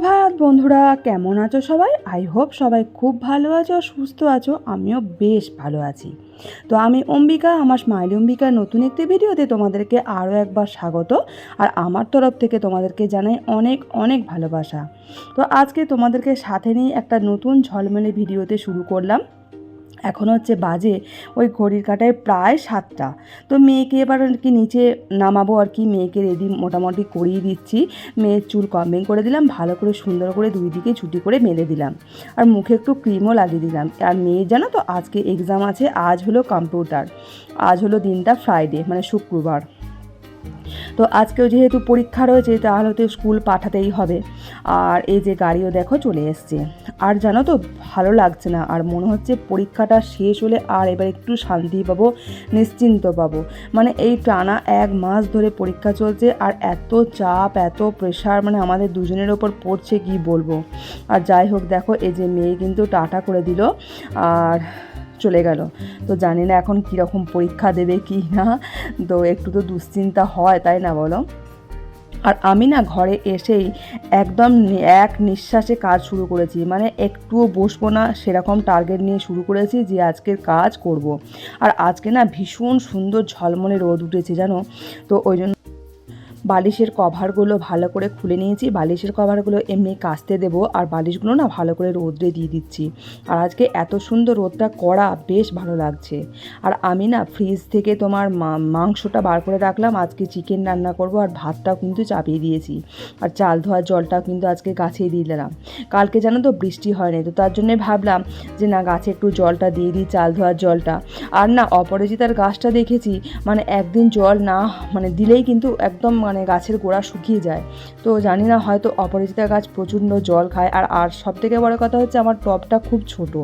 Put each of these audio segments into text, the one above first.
সুপ্রভাত, বন্ধুরা। কেমন আছো সবাই? আই হোপ সবাই খুব ভালো আছো, সুস্থ আছো। আমিও বেশ ভালো আছি। তো আমি অম্বিকা, আমার স্মাইল অম্বিকার নতুন একটি ভিডিওতে তোমাদেরকে আরও একবার স্বাগত। আর আমার তরফ থেকে তোমাদেরকে জানাই অনেক অনেক ভালোবাসা। তো আজকে তোমাদেরকে সাথে নিয়ে একটা নতুন ঝলমেলে ভিডিওতে শুরু করলাম। এখন হচ্ছে বাজে, ওই ঘড়ির কাটায় প্রায় সাতটা। তো মেয়েকে এবার আর কি নিচে নামাবো আর কি, মেয়েকে রেডি মোটামুটি করিয়ে দিচ্ছি। মেয়ের চুল কম্বিং করে দিলাম, ভালো করে সুন্দর করে দুই দিকে ছুটি করে মেলে দিলাম। আর মুখে একটু ক্রিমও লাগিয়ে দিলাম। আর মেয়ে জানো তো, আজকে এক্সাম আছে, আজ হলো কম্পিউটার আজ হলো দিনটা ফ্রাইডে মানে শুক্রবার। তো আজকেও যেহেতু পরীক্ষা রয়েছে, তাহলে তো স্কুল পাঠাতেই হবে। আর এই যে গাড়িও দেখো চলে এসছে। আর জানো তো, ভালো লাগছে না। আর মনে হচ্ছে পরীক্ষাটা শেষ হলে আর এবার একটু শান্তি পাবো, নিশ্চিন্ত পাবো। মানে এই টানা এক মাস ধরে পরীক্ষা চলছে আর এত চাপ, এত প্রেশার মানে আমাদের দুজনের ওপর পড়ছে কি বলব? আর যাই হোক, দেখো, এই যে মেয়ে কিন্তু টাটা করে দিল। আর চলে গেল। তো জানি না এখন কীরকম পরীক্ষা দেবে কি না। তো একটু তো দুশ্চিন্তা হয়, তাই না বলো? আর আমি না ঘরে এসেই একদম এক নিঃশ্বাসে কাজ শুরু করেছি। মানে একটুও বসবো না, সেরকম টার্গেট নিয়ে শুরু করেছি যে আজকের কাজ করব। আর আজকে না ভীষণ সুন্দর ঝলমলে রোদ উঠেছে, জানো? তো ওই জন্য বালিশের কভারগুলো ভালো করে খুলে নিয়েছি। বালিশের কভারগুলো এমনি কাচতে দেবো আর বালিশগুলো না ভালো করে রোদ্রে দিয়ে দিচ্ছি। আর আজকে এত সুন্দর রোদটা করা বেশ ভালো লাগছে। আর আমি না ফ্রিজ থেকে তোমার মাংসটা বার করে রাখলাম। আজকে চিকেন রান্না করব আর ভাতটাও কিন্তু চাপিয়ে দিয়েছি। আর চাল ধোয়ার জলটাও কিন্তু আজকে গাছেই দিয়ে দিলাম। কালকে জানো তো বৃষ্টি হয়নি তো তার জন্যে ভাবলাম যে না গাছে একটু জলটা দিয়ে দিই, চাল ধোয়ার জলটা। আর না অপরাজিতার গাছটা দেখেছি মানে একদিন জল না মানে দিলেই কিন্তু একদম মানে গাছের গোড়া শুকিয়ে যায়। তো জানি না হয়তো অপরাজিতা গাছ প্রচণ্ড জল খায়। আর আর সব থেকে বড় কথা হচ্ছে আমার টবটা খুব ছোট।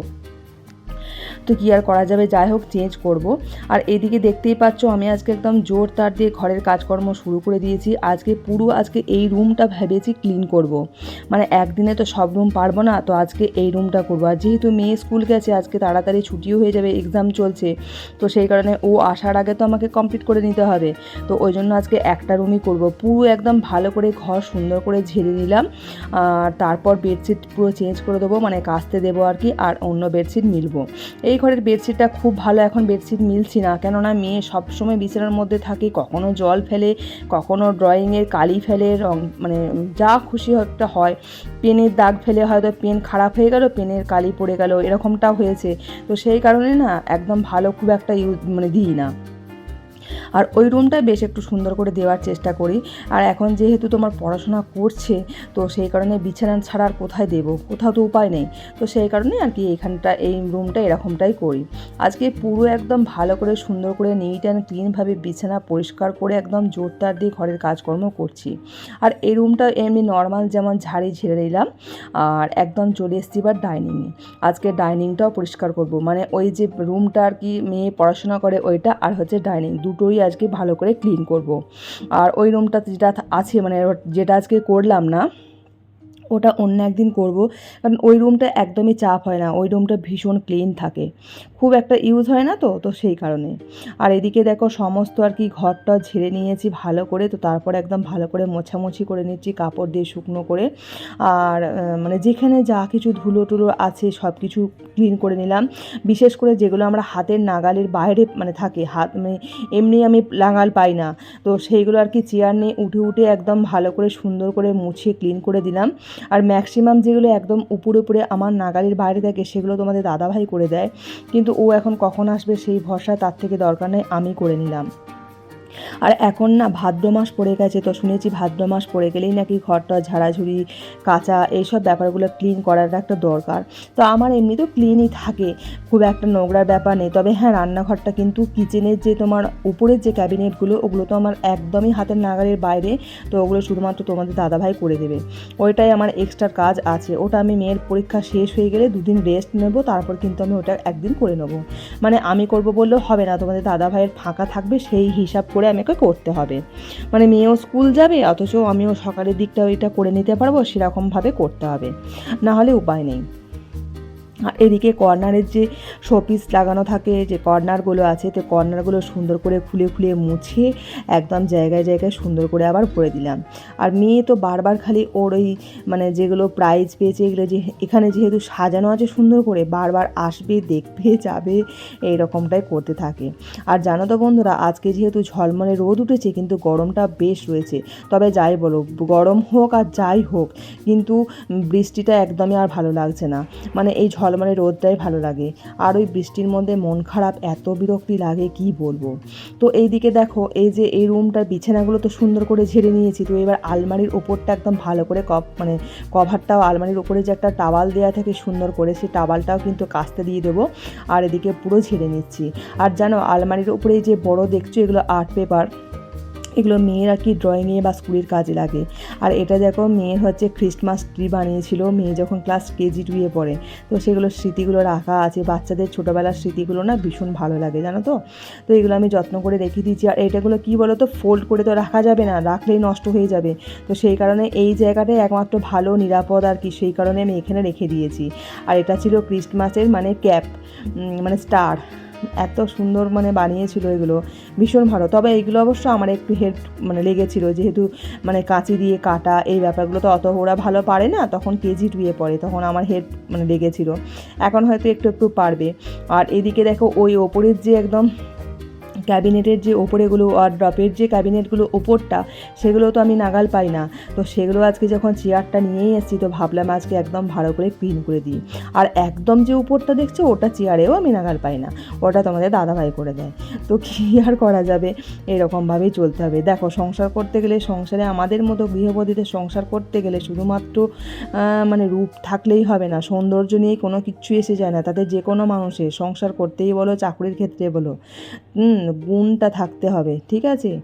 তো কী আর করা যাবে? যাই হোক চেঞ্জ করব। আর এদিকে দেখতেই পাচ্ছ, আমি আজকে একদম জোর তার দিয়ে ঘরের কাজকর্ম শুরু করে দিয়েছি। আজকে পুরো আজকে এই রুমটা ভেবেছি ক্লিন করব। মানে একদিনে তো সব রুম পারব না, তো আজকে এই রুমটা করব। আর যেহেতু মেয়ে স্কুল গেছে, আজকে তাড়াতাড়ি ছুটিও হয়ে যাবে এক্সাম চলছে। তো সেই কারণে ও আসার আগে তো আমাকে কমপ্লিট করে নিতে হবে। তো ওই জন্য আজকে একটা রুমই করব। পুরো একদম ভালো করে ঘর সুন্দর করে ঝেড়ে নিলাম। আর তারপর বেডশিট পুরো চেঞ্জ করে দেবো। মানে কাচতে দেবো আর কি, আর অন্য বেডশিট মিলবো। এই ঘরের বেডশিটটা খুব ভালো এখন বেডশিট মিলছি না। কেননা মেয়ে সবসময় বিছানার মধ্যে থাকে, কখনো জল ফেলে, কখনো ড্রয়িংয়ের কালি ফেলে, রং মানে যা খুশি একটা হয়। পেনের দাগ ফেলে হয়তো পেন খারাপ হয়ে গেল, পেনের কালি পড়ে গেল এরকমটা হয়েছে। তো সেই কারণে না একদম ভালো খুব একটা ইউজ মানে দিই না। আর ওই রুমটা বেশ একটু সুন্দর করে দেওয়ার চেষ্টা করি। আর এখন যেহেতু তোমার পড়াশোনা করছে, তো সেই কারণে বিছানা ছাড়া আর কোথায় দেবো? কোথাও তো উপায় নেই। তো সেই কারণে আর কি এখানটা এই রুমটা এরকমটাই করি। আজকে পুরো একদম ভালো করে, সুন্দর করে নিট অ্যান্ড ক্লিনভাবে বিছানা পরিষ্কার করে একদম জোরদার দিয়ে ঘরের কাজকর্ম করছি। আর এই রুমটা এমনি নর্মাল যেমন ঝাড়ি ঝেড়ে নিলাম, আর একদম চলে এসেছি এবার ডাইনিংয়ে আজকে ডাইনিংটাও পরিষ্কার করব। মানে ওই যে রুমটা আর কি মেয়ে পড়াশোনা করে ওইটা আর হচ্ছে ডাইনিং দুটোই আজকে ভালো করে ক্লিন করব। আর ওই রুমটা যেটা আছে মানে যেটা আজকে করলাম না, ওটা অন্য একদিন করব। কারণ ওই রুমটা একদমই চাপ হয় না, ওই রুমটা ভীষণ ক্লিন থাকে। খুব একটা ইউজ হয় না তো তো সেই কারণে। আর এদিকে দেখো সমস্ত আর কি ঘরটা ঝেড়ে নিয়েছি ভালো করে, তো তারপর একদম ভালো করে মোছামুছি করে নিচ্ছি কাপড় দিয়ে শুকনো করে। আর মানে যেখানে যা কিছু ধুলো টুলো আছে সব কিছু ক্লিন করে নিলাম। বিশেষ করে যেগুলো আমরা হাতের নাগালের বাইরে মানে থাকে, হাত মানে এমনি আমি লাঙাল পাই না, তো সেইগুলো আর কি চেয়ার নিয়ে উঠে উঠে একদম ভালো করে সুন্দর করে মুছিয়ে ক্লিন করে দিলাম। আর ম্যাক্সিমাম যেগুলো একদম উপরে উপরে আমার নাগালের বাইরে থাকে সেগুলো তোমাদের দাদাভাই করে দেয়। কিন্তু ও এখন কখন আসবে সেই ভরসা তার থেকে দরকার নেই আমি করে নিলাম। আর এখন না ভাদ্র মাস পড়ে গেছে তো শুনেছি ভাদ্র মাস পড়ে গেলেই নাকি ঘরটা ঝাড়াঝুড়ি, কাঁচা এইসব ব্যাপারগুলো ক্লিন করার একটা দরকার। তো আমার এমনি তো ক্লিনই থাকে, খুব একটা নোংরার ব্যাপার নেই। তবে হ্যাঁ রান্নাঘরটা কিন্তু কিচেনের যে তোমার উপরের যে ক্যাবিনেটগুলো ওগুলো তো আমার একদমই হাতের নাগালের বাইরে, তো ওগুলো শুধুমাত্র তোমাদের দাদাভাই করে দেবে। ওইটাই আমার এক্সট্রা কাজ আছে। ওটা আমি মেয়ের পরীক্ষা শেষ হয়ে গেলে দুদিন রেস্ট নেব, তারপর কিন্তু আমি ওটা একদিন করে নেব। মানে আমি করব বললেও হবে না, তোমাদের দাদাভাইয়ের ফাঁকা থাকবে, সেই হিসাব করে আমাকে করতে হবে। মানে মেয়েও স্কুল যাবে, অথচ আমিও সকালের দিকটা ওইটা করে নিতে পারব, সেরকমভাবে করতে হবে। না হলে উপায় নেই। এদিকে কর্নারের যে শোপিস লাগানো থাকে, যে কর্নারগুলো আছে, তো কর্নারগুলো সুন্দর করে খুলে খুলে মুছে একদম জায়গায় জায়গায় সুন্দর করে আবার ভরে দিলাম। আর মেয়ে তো বারবার খালি ওর ওই মানে যেগুলো প্রাইজ পেয়েছে, এগুলো যে এখানে যেহেতু সাজানো আছে সুন্দর করে, বারবার আসবে, দেখবে, যাবে এই রকমটাই করতে থাকে। আর জানো তো বন্ধুরা, আজকে যেহেতু ঝলমলে রোদ উঠেছে, কিন্তু গরমটা বেশ রয়েছে। তবে যাই বলো, গরম হোক আর যাই হোক, কিন্তু বৃষ্টিটা একদমই আর ভালো লাগছে না। মানে এই ঝলমলে রোদটাই ভালো লাগে। আর ওই বৃষ্টির মধ্যে মন খারাপ, এত বিরক্তি লাগে, কি বলব? তো এইদিকে দেখো, এই যে এই রুমটার বিছানাগুলো তো সুন্দর করে ঝেড়ে নিয়েছি, তো এবার আলমারির ওপরটা একদম ভালো করে কপ মানে কভারটাও আলমারির ওপরে যে একটা টাওয়াল দেওয়া থাকে সুন্দর করে, সেই টাওয়ালটাও কিন্তু কাস্তে দিয়ে দেবো, আর এদিকে পুরো ঝেড়ে নিচ্ছি। আর জানো, আলমারির উপরে যে বড় দেখছ, এগুলো আর্ট পেপার এগুলো মেয়ের আর কি ড্রয়িংয়ে বা স্কুলের কাজে লাগে। আর এটা দেখো, মেয়ের হচ্ছে খ্রিস্টমাস ট্রি বানিয়েছিল, মেয়ে যখন ক্লাস কেজি টুয়ে পড়ে। তো সেগুলো স্মৃতিগুলো রাখা আছে, বাচ্চাদের ছোটোবেলার স্মৃতিগুলো না ভীষণ ভালো লাগে, জানো তো? তো এগুলো আমি যত্ন করে রেখে দিয়েছি। আর এটাগুলো কী বলো তো ফোল্ড করে তো রাখা যাবে না, রাখলেই নষ্ট হয়ে যাবে। তো সেই কারণে এই জায়গাটাই একমাত্র ভালো, নিরাপদ আর কি, সেই কারণে আমি এখানে রেখে দিয়েছি। আর এটা ছিল ক্রিস্টমাসের মানে ক্যাপ মানে স্টার এত সুন্দর মানে বানিয়েছিল এগুলো, ভীষণ ভালো। তবে এইগুলো অবশ্য আমার একটু হেল্প মানে লেগেছিলো, যেহেতু মানে কাঁচি দিয়ে কাটা এই ব্যাপারগুলো তো অত ওরা ভালো পারে না, তখন কেজি টুয়ে পড়ে, তখন আমার হেল্প মানে লেগেছিলো। এখন হয়তো একটু একটু পারবে। আর এদিকে দেখো ওই ওপরের যে একদম ক্যাবিনেটের যে ওপরেগুলো ড্রপের যে ক্যাবিনেটগুলো ওপরটা, সেগুলো তো আমি নাগাল পাই না। তো সেগুলো আজকে যখন চেয়ারটা নিয়েই এসেছি, তো ভাবলাম আজকে একদম ভালো করে ক্লিন করে দিই। আর একদম যে উপরটা দেখছ, ওটা চেয়ারেও আমি নাগাল পাই না। ওটা তোমাদের দাদাভাই করে দেয়। তো কী আর করা যাবে? এরকমভাবেই চলতে হবে। দেখো, সংসার করতে গেলে সংসারে আমাদের মতো গৃহবধূদের সংসার করতে গেলে শুধুমাত্র মানে রূপ থাকলেই হবে না। সৌন্দর্য নিয়ে কোনো কিচ্ছু এসে যায় না। তাদের যে কোনো মানুষের সংসার করতেই বলো, চাকরির ক্ষেত্রে বলো। গুণটা থাকতে হবে, ঠিক আছে?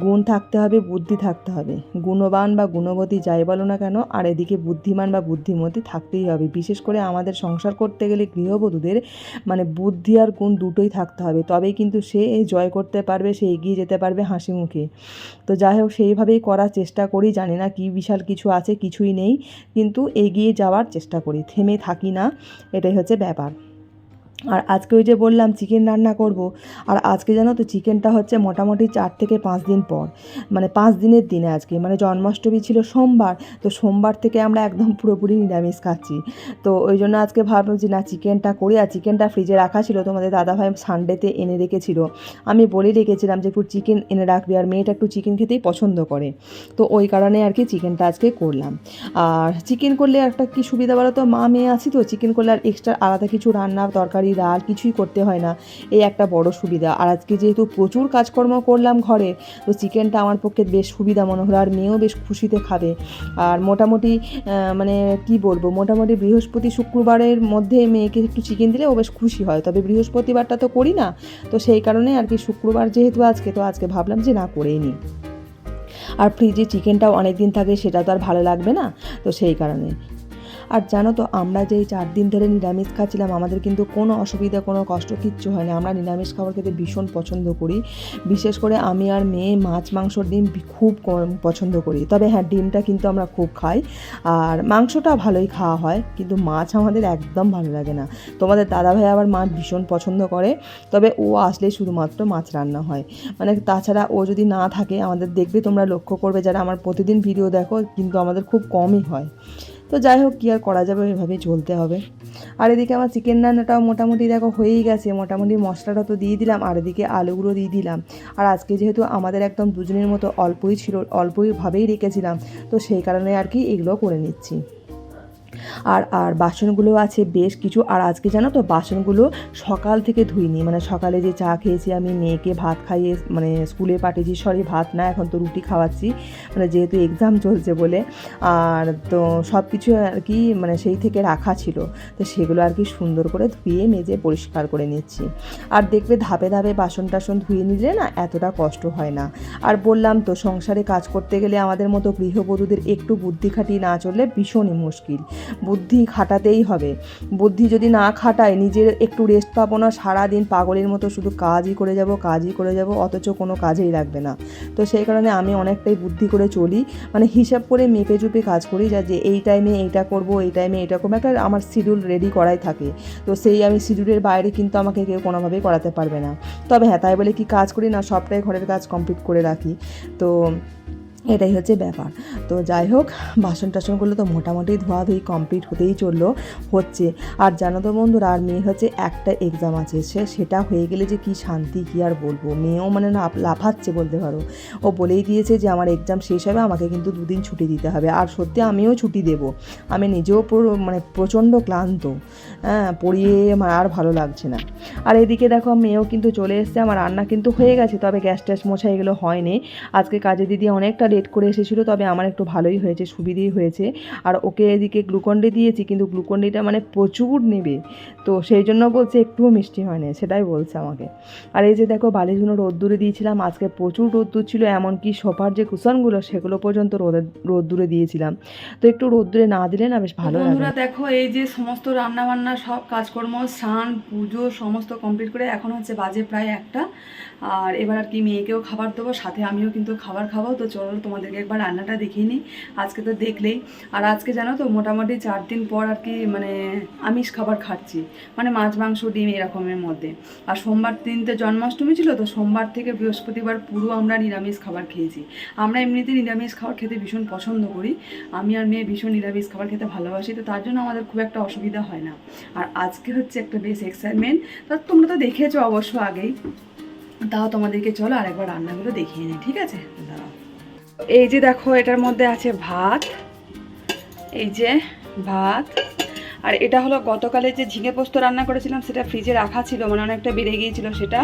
গুণ থাকতে হবে, বুদ্ধি থাকতে হবে। গুণবান বা গুণবতী যাই বলো না কেন, আর এদিকে বুদ্ধিমান বা বুদ্ধিমতী থাকতেই হবে। বিশেষ করে আমাদের সংসার করতে গেলে গৃহবধূদের মানে বুদ্ধি আর গুণ দুটোই থাকতে হবে। তবেই কিন্তু সে জয় করতে পারবে, সে এগিয়ে যেতে পারবে হাসি মুখে। তো যাই হোক, সেইভাবেই করার চেষ্টা করি। জানি না কি বিশাল কিছু আছে, কিছুই নেই। কিন্তু এগিয়ে যাওয়ার চেষ্টা করি। থেমে থাকি না, এটাই হচ্ছে ব্যাপার। আর আজকে ওই যে বললাম চিকেন রান্না করব। আর আজকে জানো তো চিকেনটা হচ্ছে মোটামুটি চার থেকে পাঁচ দিন পর। মানে পাঁচ দিনের দিনে আজকে। মানে জন্মাষ্টমী ছিল সোমবার, তো সোমবার থেকে আমরা একদম পুরোপুরি নিরামিষ খাচ্ছি। তো ওই জন্য আজকে ভাবলাম যে না চিকেনটা করি। আর চিকেনটা ফ্রিজে রাখা ছিল তোমাদের দাদাভাই সানডেতে এনে রেখেছিল। আমি বলে রেখেছিলাম যে, একটু চিকেন এনে রাখবি। আর মেয়েটা একটু চিকেন খেতেই পছন্দ করে। তো ওই কারণে আর কি চিকেনটা আজকে করলাম। আর চিকেন করলে একটা কি সুবিধা বলো তো মা মেয়ে আছি তো চিকেন করলে আর এক্সট্রা আলাদা কিছু রান্না তরকারি ডাল কিছুই করতে হয় না। এই একটা বড় সুবিধা। আর আজকে যেহেতু প্রচুর কাজকর্ম করলাম ঘরে, তো চিকেনটা আমার পক্ষে বেশ সুবিধা মনে হলো। আর মেয়েও বেশ খুশিতে খাবে। আর মোটামুটি মানে কি বলব, মোটামুটি বৃহস্পতি শুক্রবারের মধ্যে মেয়েকে একটু চিকেন দিলে ও বেশ খুশি হয়। তবে বৃহস্পতিবারটা তো করি না। তো সেই কারণে আর কি শুক্রবার যেহেতু আজকে, তো আজকে ভাবলাম যে না করেই নিই। আর ফ্রিজে চিকেনটাও অনেক দিন থাকে, সেটা তো আর ভালো লাগবে না। তো সেই কারণে। আর জানো তো, আমরা যে চার দিন ধরে নিরামিষ খাচ্ছিলাম, আমাদের কিন্তু কোনো অসুবিধা, কোনো কষ্ট কিচ্ছু হয় না আমরা নিরামিষ খাবার খেতে ভীষণ পছন্দ করি। বিশেষ করে আমি আর মেয়ে মাছ মাংস ডিম খুব পছন্দ করি। তবে হ্যাঁ ডিমটা কিন্তু আমরা খুব খাই। আর মাংসটা ভালোই খাওয়া হয়, কিন্তু মাছ আমাদের একদম ভালো লাগে না। তোমাদের দাদাভাই আবার মাছ ভীষণ পছন্দ করে, তবে ও আসলেই শুধুমাত্র মাছ রান্না হয়। মানে তাছাড়া ও যদি না থাকে, আমাদের দেখবে, তোমরা লক্ষ্য করবে যারা আমার প্রতিদিন ভিডিও দেখো, কিন্তু আমাদের খুব কমই হয়। তো যাই হোক, কী আর করা যাবে, ওইভাবেই চলতে হবে। আর এদিকে আমার চিকেন রান্নাটাও মোটামুটি দেখো হয়েই গেছে, মোটামুটি মশলাটা তো দিয়ে দিলাম, আর এদিকে আলুগুলো দিয়ে দিলাম। আর আজকে যেহেতু আমাদের একদম দুজনের মতো অল্পই ছিল অল্পইভাবেই রেখেছিলাম, তো সেই কারণে আর কি এগুলো করে নিচ্ছি। আর আর বাসনগুলো আছে বেশ কিছু। আর আজকে জানো তো বাসনগুলো সকাল থেকে ধুইনি। মানে সকালে যে চা খেয়েছি আমি, মেয়েকে ভাত খাইয়ে মানে স্কুলে পাঠিয়েছি, সরি ভাত না, এখন তো রুটি খাওয়াচ্ছি। মানে যেহেতু এক্সাম চলছে বলে। আর তো সব কিছু আর কি মানে সেই থেকে রাখা ছিল। তো সেগুলো আর কি সুন্দর করে ধুয়ে, মেজে, পরিষ্কার করে নিচ্ছি। আর দেখবে ধাপে ধাপে বাসন টাসন ধুয়ে নিলে না এতটা কষ্ট হয় না। আর বললাম তো সংসারে কাজ করতে গেলে আমাদের মতো গৃহবধূদের একটু বুদ্ধি খাটিয়ে না চললে ভীষণই মুশকিল। বুদ্ধি খাটাতেই হবে। বুদ্ধি যদি না খাটায়, নিজের একটু রেস্ট পাবো না, সারাদিন পাগলের মতো শুধু কাজই করে যাব, কাজই করে যাব, অথচ কোনো কাজেই লাগবে না। তো সেই কারণে আমি অনেকটাই বুদ্ধি করে চলি মানে হিসাব করে মেপে চুপে কাজ করি যা, যে এই টাইমে এইটা করব, এই টাইমে এটা করব, একটা আমার শিডিউল রেডি করাই থাকে। তো সেই আমি শিডিউলের বাইরে কিন্তু আমাকে কেউ কোনোভাবেই করাতে পারবে না। তবে হ্যাঁ তাই বলে কি কাজ করি না, সবটাই ঘরের কাজ কমপ্লিট করে রাখি। তো এটাই হচ্ছে ব্যাপার। তো যাই হোক বাসন টাসনগুলো তো মোটামুটি ধোয়াধুয়ি কমপ্লিট হতেই চলল, হচ্ছে। আর জানো তো বন্ধুরা, আর মেয়ে হচ্ছে একটা এক্সাম আছে, সে সেটা হয়ে গেলে যে কি শান্তি, কি আর বলব? মেয়েও মানে না, লাফাচ্ছে বলতে পারো। ও বলেই দিয়েছে যে, আমার এক্সাম শেষ হবে, আমাকে কিন্তু দুদিন ছুটি দিতে হবে। আর সত্যি আমিও ছুটি দেব। আমি নিজেও মানে প্রচণ্ড ক্লান্ত। হ্যাঁ পড়িয়ে আমার আর ভালো লাগছে না। আর এদিকে দেখো, মেয়েও কিন্তু চলে এসছে। আমার রান্না কিন্তু হয়ে গেছে, তবে গ্যাস ট্যাস মোছা এগুলো হয়নি। আজকে কাজে দিদি অনেকটা লেট করে এসেছিল তবে আমার একটু ভালোই হয়েছে সুবিধেই হয়েছে। আর ওকে এদিকে গ্লুকন্ডি দিয়েছি কিন্তু গ্লুকন্ডিটা মানে প্রচুর নেবে। তো সেই জন্য বলছে একটুও মিষ্টি হয়নি সেটাই বলছে আমাকে। আর এই যে দেখো বালিগুলো রোদ্দুরে দিয়েছিলাম আজকে প্রচুর রোদ্দুর ছিল এমনকি সোফার যে কুশনগুলো সেগুলো পর্যন্ত রোদে রোদ্দুরে দিয়েছিলাম। তো একটু রোদ্দুরে না দিলে না বেশ ভালো বন্ধুরা দেখো এই যে সমস্ত রান্না বান্না সব কাজকর্ম স্নান পুজো সমস্ত কমপ্লিট করে এখন হচ্ছে বাজে প্রায় একটা। আর এবার আর কি মেয়েকেও খাবার দেবো সাথে আমিও কিন্তু খাবার খাব তো চলো তোমাদেরকে একবার রান্নাটা দেখিয়ে নিই। আজকে তো দেখলেই। আর আজকে জানো তো, মোটামুটি চার দিন পর আর কি মানে আমিষ খাবার খাচ্ছি। মানে মাছ, মাংস, ডিম এরকমের মধ্যে। আর সোমবার দিন তো জন্মাষ্টমী ছিল, তো সোমবার থেকে বৃহস্পতিবার পুরো আমরা নিরামিষ খাবার খেয়েছি। আমরা এমনিতে নিরামিষ খাবার খেতে ভীষণ পছন্দ করি। আমি আর মেয়ে ভীষণ নিরামিষ খাবার খেতে ভালোবাসি, তো তার জন্য আমাদের খুব একটা অসুবিধা হয় না। আর আজকে হচ্ছে একটা বেশ এক্সাইটমেন্ট তা তোমরা তো দেখেছ অবশ্য আগেই। তাও তোমাদেরকে চলো আরেকবার রান্নাগুলো দেখিয়ে নিই, ঠিক আছে? দাঁড়াও। এই যে দেখো, এটার মধ্যে আছে ভাত, এই যে ভাত, আর এটা হলো গতকালে যে ঝিঙে পোস্ত রান্না করেছিলাম, সেটা ফ্রিজে রাখা ছিল মানে অনেকটা বেড়ে গিয়েছিল সেটা,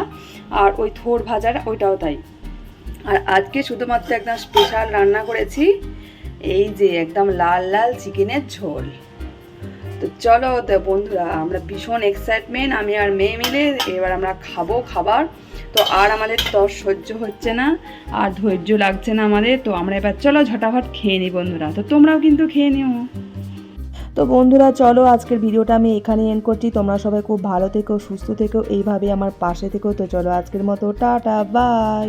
আর ওই থোর ভাজার ওইটাও তাই। আর আজকে শুধুমাত্র একদম স্পেশাল রান্না করেছি, এই যে একদম লাল লাল চিকেনের ঝোল। তো চলো বন্ধুরা, আমরা ভীষণ এক্সাইটমেন্ট আমি আর মেয়ে মিলে এবার আমরা খাব খাবার। তো আর আমাদের তর সহ্য হচ্ছে না, আর ধৈর্য লাগছে না আমাদের। তো আমরা এবার চলো ঝটাফট খেয়ে নিই বন্ধুরা। তো তোমরাও কিন্তু খেয়ে নিও। তো বন্ধুরা, চলো আজকের ভিডিওটা আমি এখানে এন্ড করছি। তোমরা সবাই খুব ভালো থেকো, সুস্থ থেকো এইভাবে আমার পাশে থেকো। তো চলো আজকের মতো, টাটা, বাই।